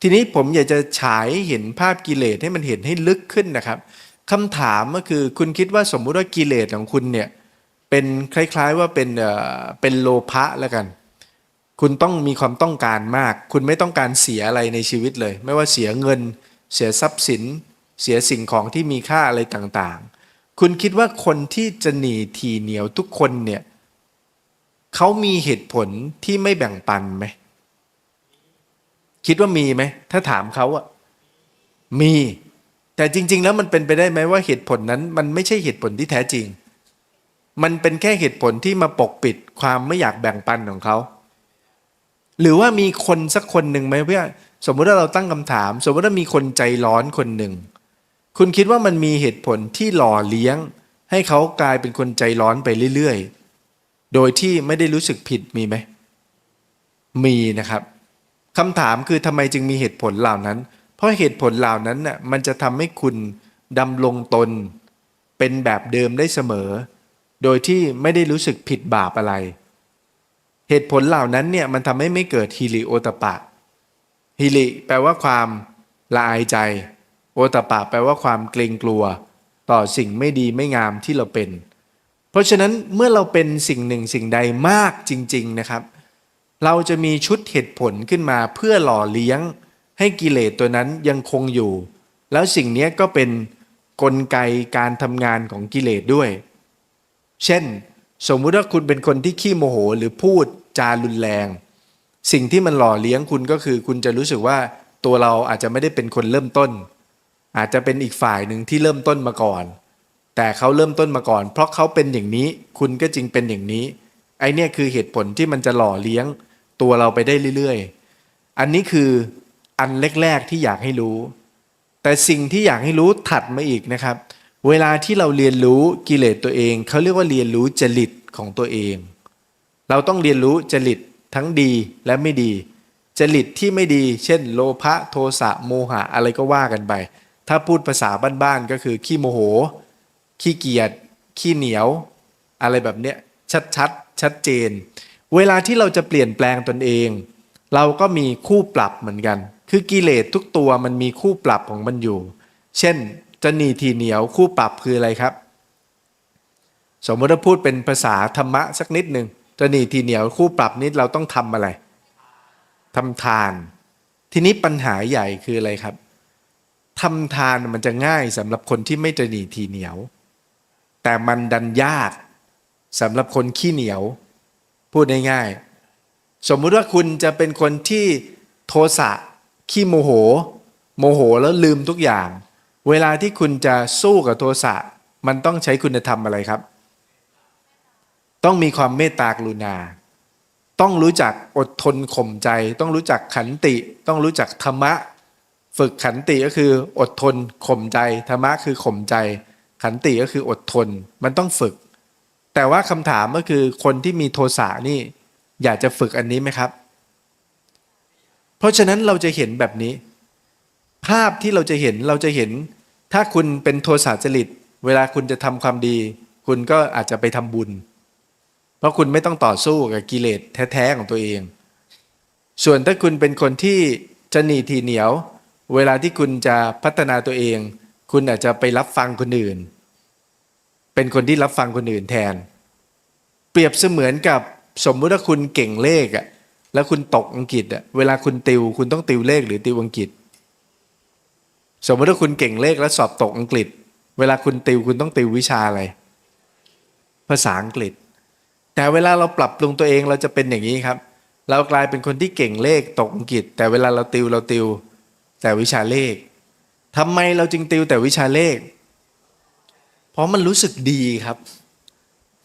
ทีนี้ผมอยากจะฉายเห็นภาพกิเลสให้มันเห็นให้ลึกขึ้นนะครับคำถามก็คือคุณคิดว่าสมมุติว่ากิเลสของคุณเนี่ยเป็นคล้ายๆว่าเป็นเอ่อเป็นโลภะแล้วกัน คุณต้องมีความต้องการมาก คุณไม่ต้องการเสียอะไรในชีวิตเลย ไม่ว่าเสียเงิน เสียทรัพย์สิน เสียสิ่งของที่มีค่าอะไรต่างๆ คุณคิดว่าคนที่จะหนีทีเหนียวทุกคนเนี่ยเขามีเหตุผลที่ไม่แบ่งปันไหม คิดว่ามีไหม ถ้าถามเขาอะมี แต่จริง ๆ แล้วมันเป็นไปได้ไหมว่าเหตุผลนั้น มันไม่ใช่เหตุผลที่แท้จริง มันเป็นแค่เหตุผลที่มาปกปิดความไม่อยากแบ่งปันของเขา หรือว่ามีคนสักคนหนึ่งไหมเพื่อสมมุติว่าเราตั้งคำถาม สมมติว่ามีคนใจร้อนคนหนึ่ง คุณคิดว่ามันมีเหตุผลที่หล่อเลี้ยง ให้เขากลายเป็นคนใจร้อนไปเรื่อย ๆ โดยที่ไม่ได้รู้สึกผิดมีไหม มีนะครับ คำถามคือทำไมจึงมีเหตุผลเหล่านั้น เพราะเหตุผลเหล่านั้นน่ะมันจะทำให้คุณดำรงตน เป็นแบบเดิมได้เสมอ โดยที่ไม่ได้รู้สึกผิดบาปอะไร เหตุผลเหล่านั้นเนี่ยมันทำให้ไม่เกิดฮิริโอตปะฮิริแปลว่าความละอายใจ โอตปะแปลว่าความเกรงกลัว ต่อสิ่งไม่ดีไม่งามที่เราเป็น เพราะฉะนั้นเมื่อเราเป็นสิ่งหนึ่งสิ่งใดมากจริง ๆนะครับ เราจะมีชุดเหตุผลขึ้นมาเพื่อหล่อเลี้ยง ให้กิเลสตัวนั้นยังคงอยู่ แล้วสิ่งนี้ก็เป็นกลไกการทำงานของกิเลสด้วย เช่น สมมุติว่าคุณเป็นคนที่ขี้โมโหหรือพูดจารุนแรง สิ่งที่มันหล่อเลี้ยงคุณก็คือ คุณจะรู้สึกว่าตัวเราอาจจะไม่ได้เป็นคนเริ่มต้น อาจจะเป็นอีกฝ่ายหนึ่งที่เริ่มต้นมาก่อน แต่เขาเริ่มต้นมาก่อน เพราะเขาเป็นอย่างนี้ คุณก็จึงเป็นอย่างนี้ไอเนี่ยคือเหตุผลที่มันจะหล่อเลี้ยง ตัวเราไปได้เรื่อยๆ อันนี้คืออันแรกๆที่อยากให้รู้ แต่สิ่งที่อยากให้รู้ถัดมาอีกนะครับ เวลาที่เราเรียนรู้กิเลสตัวเอง เขาเรียกว่าเรียนรู้จริตของตัวเอง เราต้องเรียนรู้จริตทั้งดีและไม่ดี จริตที่ไม่ดี เช่น โลภะโทสะโมหะอะไรก็ว่ากันไป ถ้าพูดภาษาบ้านๆก็คือขี้โมโห ขี้เกียจขี้เหนียว อะไรแบบเนี้ยชัดๆชัดเจน เวลาที่เราจะเปลี่ยนแปลงตนเอง เราก็มีคู่ปรับเหมือนกัน คือกิเลสทุกตัวมันมีคู่ปรับของมันอยู่ เช่นจะหนีทีเหนียวคู่ปรับคืออะไรครับ สมมติถ้าพูดเป็นภาษาธรรมะสักนิดหนึ่งจะหนีทีเหนียวคู่ปรับนิดเราต้องทำอะไรทำทาน ทีนี้ปัญหาใหญ่คืออะไรครับทำทานมันจะง่ายสำหรับคนที่ไม่จะหนีทีเหนียว แต่มันดันยากสำหรับคนขี้เหนียว พูดง่ายๆสมมุติว่าคุณจะเป็นคนที่โทสะขี้โมโห โมโหแล้วลืมทุกอย่าง เวลาที่คุณจะสู้กับโทสะมันต้องใช้คุณธรรมอะไรครับ ต้องมีความเมตตากรุณา ต้องรู้จักอดทนข่มใจ ต้องรู้จักขันติ ต้องรู้จักธรรมะ ฝึกขันติก็คืออดทนข่มใจธรรมะคือข่มใจ ขันติก็คืออดทน มันต้องฝึก แต่ว่าคำถามก็คือคนที่มีโทสะนี่อยากจะฝึกอันนี้ไหมครับ เพราะฉะนั้นเราจะเห็นแบบนี้ ภาพที่เราจะเห็นเราจะเห็น ถ้าคุณเป็นโทสะจริต เวลาคุณจะทำความดี คุณก็อาจจะไปทำบุญ เพราะคุณไม่ต้องต่อสู้กับกิเลสแท้ๆของตัวเอง ส่วนถ้าคุณเป็นคนที่จะหนีทีเหนียว เวลาที่คุณจะพัฒนาตัวเอง คุณอาจจะไปรับฟังคนอื่น เป็นคนที่รับฟังคนอื่นแทน เปรียบเสมือนกับสมมุติว่าคุณเก่งเลขอะแล้วคุณตกอังกฤษอะเวลาคุณติว คุณต้องติวเลขหรือติวอังกฤษ สมมติว่าคุณเก่งเลขแล้วสอบตกอังกฤษ เวลาคุณติวคุณต้องติววิชาอะไร ภาษาอังกฤษ แต่เวลาเราปรับปรุงตัวเองเราจะเป็นอย่างนี้ครับ เรากลายเป็นคนที่เก่งเลขตกอังกฤษ แต่เวลาเราติวเราติว แต่วิชาเลขทำไมเราจึงติวแต่วิชาเลข ราะมันรู้สึกดีครับ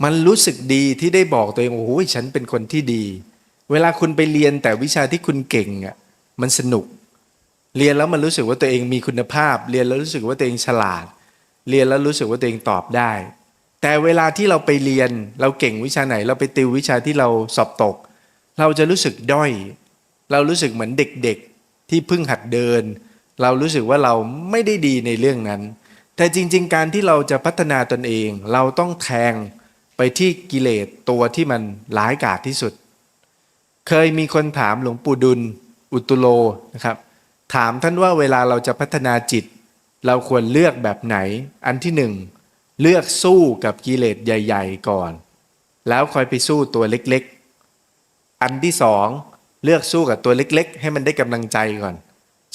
มันรู้สึกดีที่ได้บอกตัวเองโอ้โหฉันเป็นคนที่ดี เวลาคุณไปเรียนแต่วิชาที่คุณเก่งอะมันสนุก เรียนแล้วมันรู้สึกว่าตัวเองมีคุณภาพ เรียนแล้วรู้สึกว่าตัวเองฉลาด เรียนแล้วรู้สึกว่าตัวเองตอบได้ แต่เวลาที่เราไปเรียนเราเก่งวิชาไหน เราไปติววิชาที่เราสอบตก เราจะรู้สึกด้อย เรารู้สึกเหมือนเด็กๆที่เพิ่งหัดเดิน เรารู้สึกว่าเราไม่ได้ดีในเรื่องนั้น แต่จริง ๆ การที่เราจะพัฒนาตนเอง เราต้องแทงไปที่กิเลสตัวที่มันร้ายกาจที่สุด เคยมีคนถามหลวงปู่ดุล อุตุโลนะครับ ถามท่านว่าเวลาเราจะพัฒนาจิต เราควรเลือกแบบไหน อันที่หนึ่งเลือกสู้กับกิเลสใหญ่ ๆ ก่อน แล้วค่อยไปสู้ตัวเล็กๆ อันที่สองเลือกสู้กับตัวเล็ก ๆ ให้มันได้กำลังใจก่อน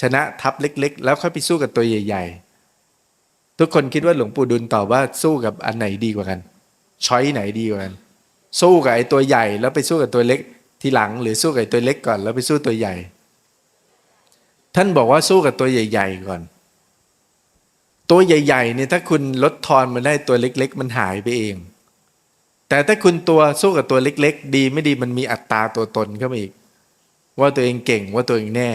ชนะทัพเล็ก ๆ แล้วค่อยไปสู้กับตัวใหญ่ ๆ ทุกคนคิดว่าหลวงปู่ดุลตอบว่าสู้กับอันไหนดีกว่ากันช้อยไหนดีกว่ากัน สู้กับไอ้ตัวใหญ่แล้วไปสู้กับตัวเล็กทีหลัง หรือสู้กับตัวเล็กก่อนแล้วไปสู้ตัวใหญ่ ท่านบอกว่าสู้กับตัวใหญ่ ๆ ก่อน ตัวใหญ่ๆเนี่ยถ้าคุณลดทอนมันได้ตัวเล็ก ๆ มันหายไปเอง แต่ถ้าคุณตัวสู้กับตัวเล็ก ๆ ดีไม่ดีมันมีอัตราตัวตนเข้ามาอีก ว่าตัวเองเก่งว่าตัวเองแน่